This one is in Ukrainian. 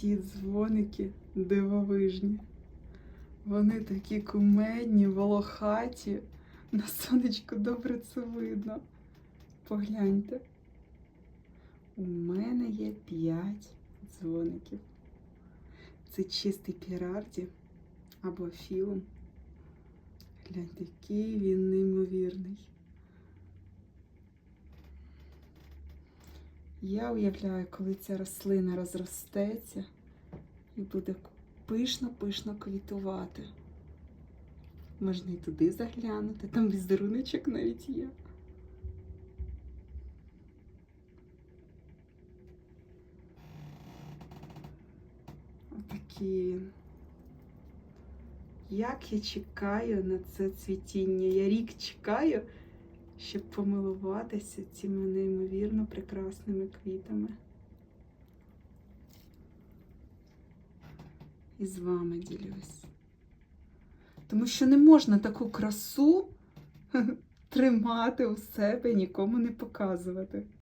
ці дзвоники дивовижні. Вони такі кумедні, волохаті. На сонечку добре це видно. Погляньте. У мене є п'ять дзвоників. Це чистий пірарді або філм. Гляньте, який він неймовірний. Я уявляю, коли ця рослина розростеться і буде пишно-пишно квітувати. Можна і туди заглянути, там візеруночок навіть є. Отакий він. Як я чекаю на це цвітіння. Я рік чекаю, щоб помилуватися цими неймовірно прекрасними квітами. І з вами ділюсь. Тому що не можна таку красу тримати у себе і нікому не показувати.